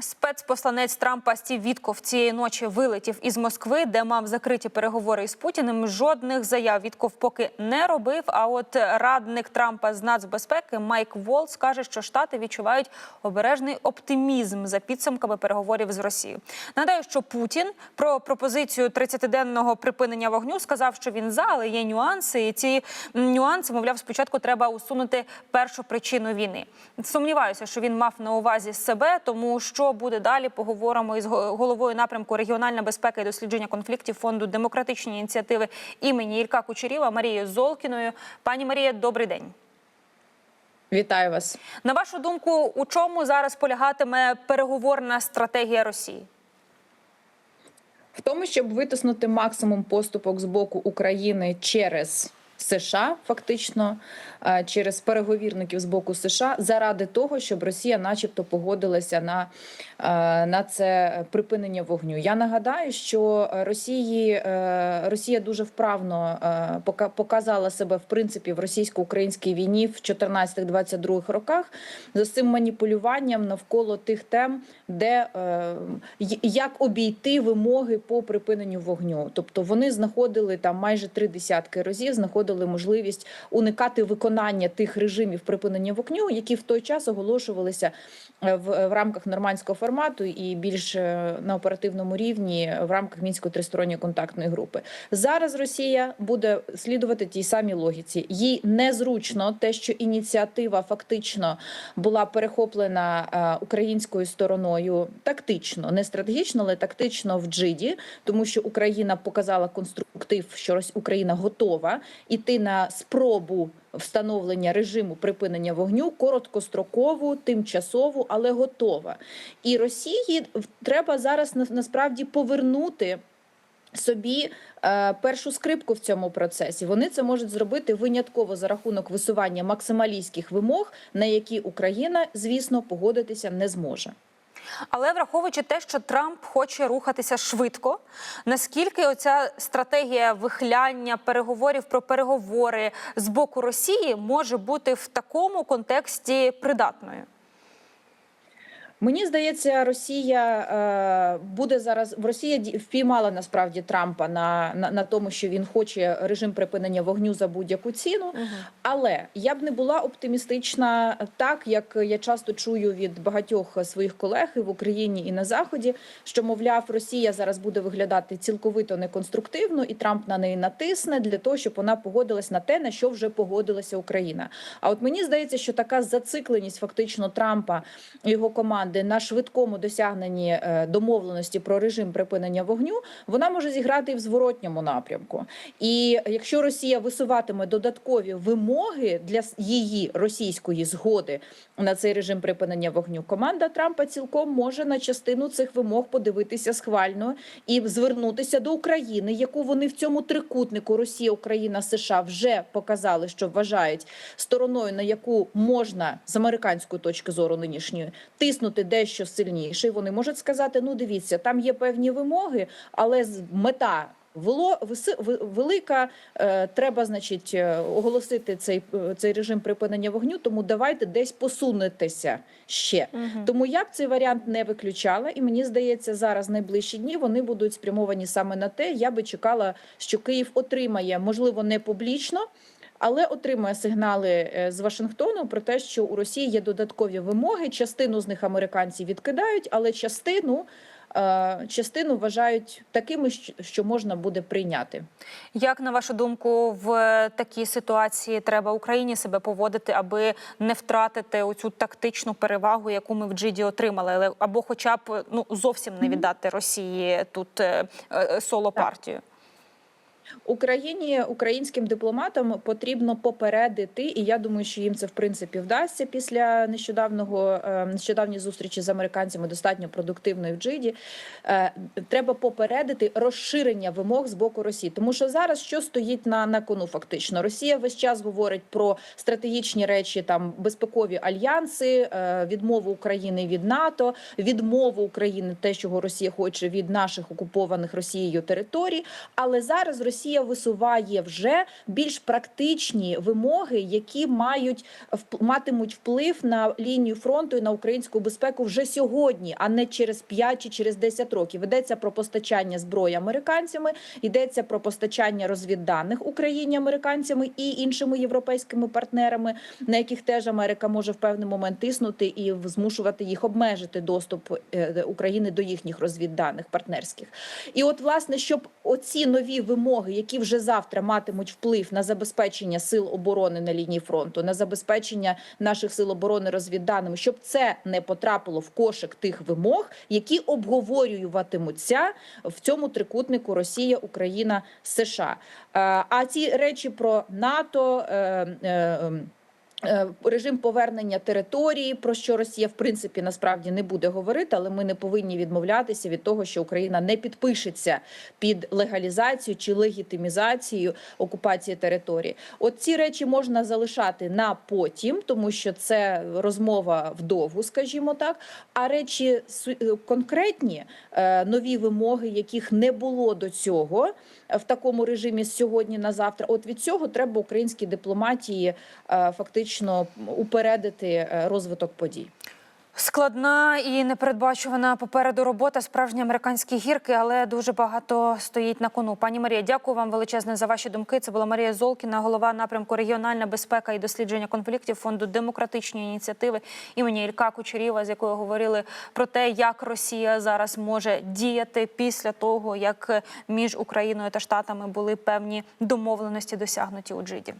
Спецпосланець Трампа Стів Вітков цієї ночі вилетів із Москви, де мав закриті переговори із Путіним. Жодних заяв Вітков поки не робив. А от радник Трампа з нацбезпеки Майк Волц каже, що штати відчувають обережний оптимізм за підсумками переговорів з Росією. Нагадаю, що Путін про пропозицію 30-денного припинення вогню сказав, що він за, але є нюанси. І ці нюанси, мовляв, спочатку треба усунути першу причину війни. Сумніваюся, що він мав на увазі себе, тому що буде далі. Поговоримо із головою напрямку регіональна безпека і дослідження конфліктів фонду демократичні ініціативи імені Ілька Кучеріва Марією Золкіною. Пані Марія, добрий день. Вітаю вас. На вашу думку, у чому зараз полягатиме переговорна стратегія Росії? В тому, щоб витиснути максимум поступок з боку України через США, фактично е, через переговірників з боку США, заради того, щоб Росія, начебто, погодилася на, е, на це припинення вогню. Я нагадаю, що Росії е, Росія дуже вправно показала себе в принципі в російсько-українській війні в 14-22 роках з цим маніпулюванням навколо тих тем, де як обійти вимоги по припиненню вогню. Тобто вони знаходили там майже три десятки разів, знаходили можливість уникати виконання тих режимів припинення вогню, які в той час оголошувалися е, в, в рамках нормандського формату і більш е, на оперативному рівні в рамках мінської тристоронньої контактної групи. Зараз Росія буде слідувати тій самій логіці. Їй незручно те, що ініціатива фактично була перехоплена е, українською стороною тактично, не стратегічно, але тактично в Джиді, тому що Україна показала конструктив, що Україна готова іти на спробу встановлення режиму припинення вогню короткострокову, тимчасову, але готова. І Росії треба зараз насправді повернути. Собі е, першу скрипку в цьому процесі вони це можуть зробити винятково за рахунок висування максималістських вимог, на які Україна, звісно, погодитися не зможе. Але враховуючи те, що Трамп хоче рухатися швидко, наскільки оця стратегія вихляння переговорів про переговори з боку Росії може бути в такому контексті придатною? Мені здається, Росія е, буде зараз в Росія впіймала насправді Трампа на, на, на тому, що він хоче режим припинення вогню за будь-яку ціну. Але я б не була оптимістична так, як я часто чую від багатьох своїх колег і в Україні і на заході, що мовляв, Росія зараз буде виглядати цілковито неконструктивно, і Трамп на неї натисне для того, щоб вона погодилась на те, на що вже погодилася Україна. А от мені здається, що така зацикленість фактично Трампа і його команди на швидкому досягненні е, домовленості про режим припинення вогню, вона може зіграти і в зворотньому напрямку. І якщо Росія висуватиме додаткові вимоги для її російської згоди на цей режим припинення вогню, команда Трампа цілком може на частину цих вимог подивитися схвально і звернутися до України, яку вони в цьому трикутнику Росія, Україна, США вже показали, що вважають стороною, на яку можна з американської точки зору нинішньої тиснути дещо сильніше. І Вони можуть сказати: ну дивіться, там є певні вимоги, але мета. Велика, е, треба, значить, е, оголосити цей, е, цей режим припинення вогню. Тому давайте десь посунетеся ще. Тому я б цей варіант не виключала, і мені здається, зараз найближчі дні вони будуть спрямовані саме на те. Я би чекала, що Київ отримає, можливо, не публічно. Але отримує сигнали е, з Вашингтону про те, що у Росії є додаткові вимоги. Частину з них американці відкидають, але частину, е, частину вважають такими, що можна буде прийняти. Як на вашу думку, в такій ситуації треба Україні себе поводити, аби не втратити оцю тактичну перевагу, яку ми в Джиді отримали, або, хоча б ну зовсім не віддати Росії тут е, соло партію? Україні українським дипломатам потрібно попередити, і я думаю, що їм це в принципі вдасться після нещодавного е, нещодавньої зустрічі з американцями, достатньо продуктивної в Джиді. Е, Треба попередити розширення вимог з боку Росії, тому що зараз що стоїть на, на кону, фактично, Росія весь час говорить про стратегічні речі, там безпекові альянси, е, відмову України від НАТО, відмову України, те, чого Росія хоче від наших окупованих Росією територій. Але зараз Росія висуває вже більш практичні вимоги, які мають матимуть вплив на лінію фронту і на українську безпеку вже сьогодні, а не через 5 чи через 10 років. Йдеться про постачання зброї американцями, йдеться про постачання розвідданих Україні американцями і іншими європейськими партнерами, на яких теж Америка може в певний момент тиснути і змушувати їх обмежити доступ е, України до їхніх розвідданих партнерських. І от, власне, щоб оці нові вимоги, які вже завтра матимуть вплив на забезпечення сил оборони на лінії фронту, на забезпечення наших сил оборони розвідданими, щоб це не потрапило в кошик тих вимог, які обговорюватимуться в цьому трикутнику Росія, Україна, США. Е, А ці речі про НАТО. Е, Режим повернення території, про що Росія в принципі насправді не буде говорити, але ми не повинні відмовлятися від того, що Україна не підпишеться під легалізацію чи легітимізацію окупації території. От ці речі можна залишати на потім, тому що це розмова вдовгу, скажімо так. А речі конкретні, е, нові вимоги, яких не було до цього в такому режимі з сьогодні на завтра. От від цього треба українській дипломатії е, фактично упередити е, розвиток подій. Складна і непередбачувана попереду робота справжні американські гірки, але дуже багато стоїть на кону. Пані Марія, дякую вам величезне за ваші думки. Це була Марія Золкіна, голова напрямку регіональна безпека і дослідження конфліктів фонду демократичні ініціативи імені Ілька Кучерєва, з якою говорили про те, як Росія зараз може діяти після того, як між Україною та Штатами були певні домовленості досягнуті у Джиді.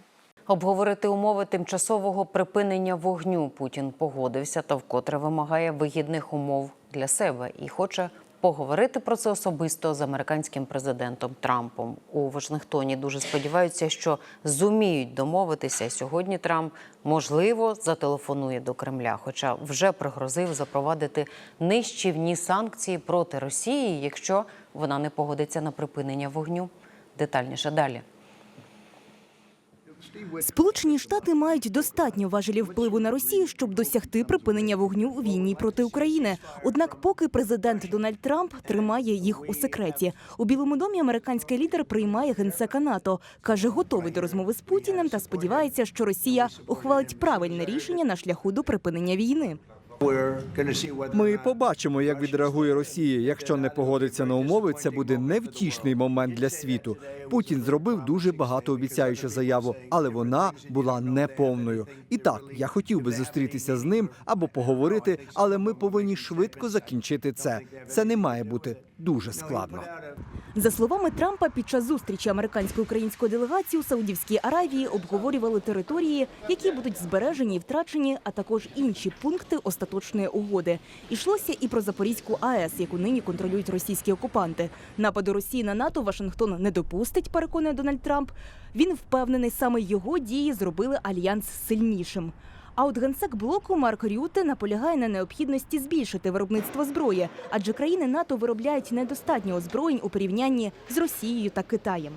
Обговорити умови тимчасового припинення вогню Путін погодився та вкотре вимагає вигідних умов для себе і хоче поговорити про це особисто з американським президентом Трампом у Вашингтоні. Дуже сподіваються, що зуміють домовитися. Сьогодні Трамп можливо зателефонує до Кремля, хоча вже пригрозив запровадити нищівні санкції проти Росії, якщо вона не погодиться на припинення вогню. Детальніше далі. Сполучені Штати мають достатньо важелів впливу на Росію, щоб досягти припинення вогню у війні проти України. Однак, поки президент Дональд Трамп тримає їх у секреті, у Білому домі американський лідер приймає генсека НАТО, каже, готовий до розмови з Путіним та сподівається, що Росія ухвалить правильне рішення на шляху до припинення війни. Ми побачимо, як відреагує Росія. Якщо не погодиться на умови, це буде невтішний момент для світу. Путін зробив дуже багатообіцяючу заяву, але вона була неповною. І так, я хотів би зустрітися з ним або поговорити, але ми повинні швидко закінчити це. Це не має бути дуже складно. За словами Трампа, під час зустрічі американсько-української делегації у Саудівській Аравії обговорювали території, які будуть збережені і втрачені, а також інші пункти остаточної угоди. Ішлося і про Запорізьку АЕС, яку нині контролюють російські окупанти. Нападу Росії на НАТО Вашингтон не допустить, переконує Дональд Трамп. Він впевнений, саме його дії зробили альянс сильнішим. А от генсек блоку Марк Рюте наполягає на необхідності збільшити виробництво зброї, адже країни НАТО виробляють недостатньо озброєнь у порівнянні з Росією та Китаєм.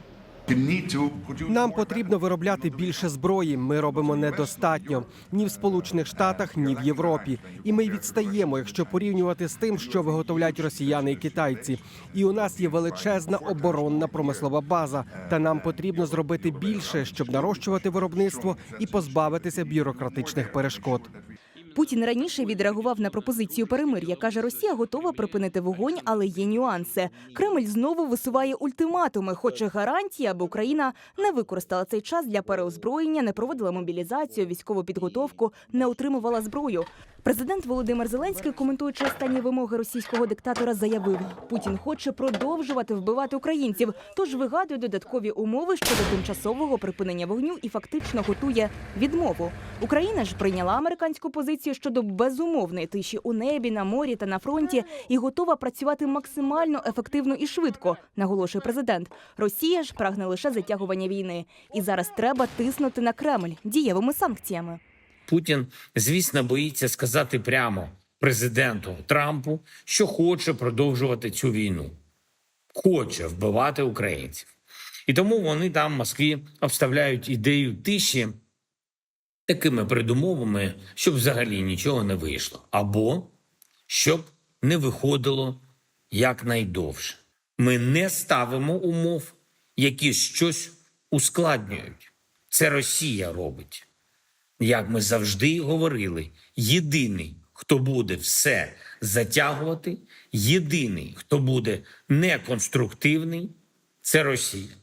Нам потрібно виробляти більше зброї. Ми робимо недостатньо ні в Сполучених Штатах, ні в Європі. І ми відстаємо, якщо порівнювати з тим, що виготовляють росіяни і китайці. І у нас є величезна оборонна промислова база. Та нам потрібно зробити більше, щоб нарощувати виробництво і позбавитися бюрократичних перешкод. Путін раніше відреагував на пропозицію перемир'я. каже, Росія готова припинити вогонь, але є нюанси. Кремль знову висуває ультиматуми, хоче гарантії, аби Україна не використала цей час для переозброєння, не проводила мобілізацію, військову підготовку, не отримувала зброю. Президент Володимир Зеленський, коментуючи останні вимоги російського диктатора, заявив: Путін хоче продовжувати вбивати українців, тож вигадує додаткові умови щодо тимчасового припинення вогню і фактично готує відмову. Україна ж прийняла американську позицію щодо безумовної тиші у небі, на морі та на фронті і готова працювати максимально ефективно і швидко, наголошує президент. Росія ж прагне лише затягування війни, і зараз треба тиснути на Кремль дієвими санкціями. Путін, звісно, боїться сказати прямо президенту Трампу, що хоче продовжувати цю війну, хоче вбивати українців. І тому вони там в Москві обставляють ідею тиші такими передумовами, щоб взагалі нічого не вийшло, або щоб не виходило якнайдовше. Ми не ставимо умов, які щось ускладнюють. Це Росія робить як ми завжди говорили, єдиний, хто буде все затягувати, єдиний, хто буде неконструктивний, це Росія.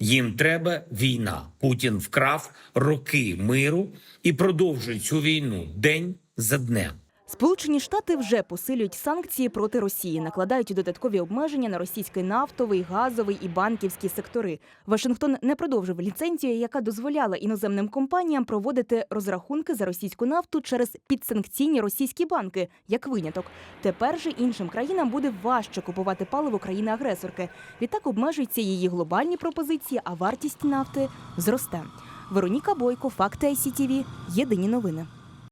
Їм треба війна. Путін вкрав роки миру і продовжує цю війну день за днем. Сполучені Штати вже посилюють санкції проти Росії, накладають додаткові обмеження на російський нафтовий, газовий і банківські сектори. Вашингтон не продовжив ліцензію, яка дозволяла іноземним компаніям проводити розрахунки за російську нафту через підсанкційні російські банки, як виняток. Тепер же іншим країнам буде важче купувати паливо країни-агресорки. Відтак обмежуються її глобальні пропозиції, а вартість нафти зросте. Вероніка Бойко, факти ICTV, Єдині новини.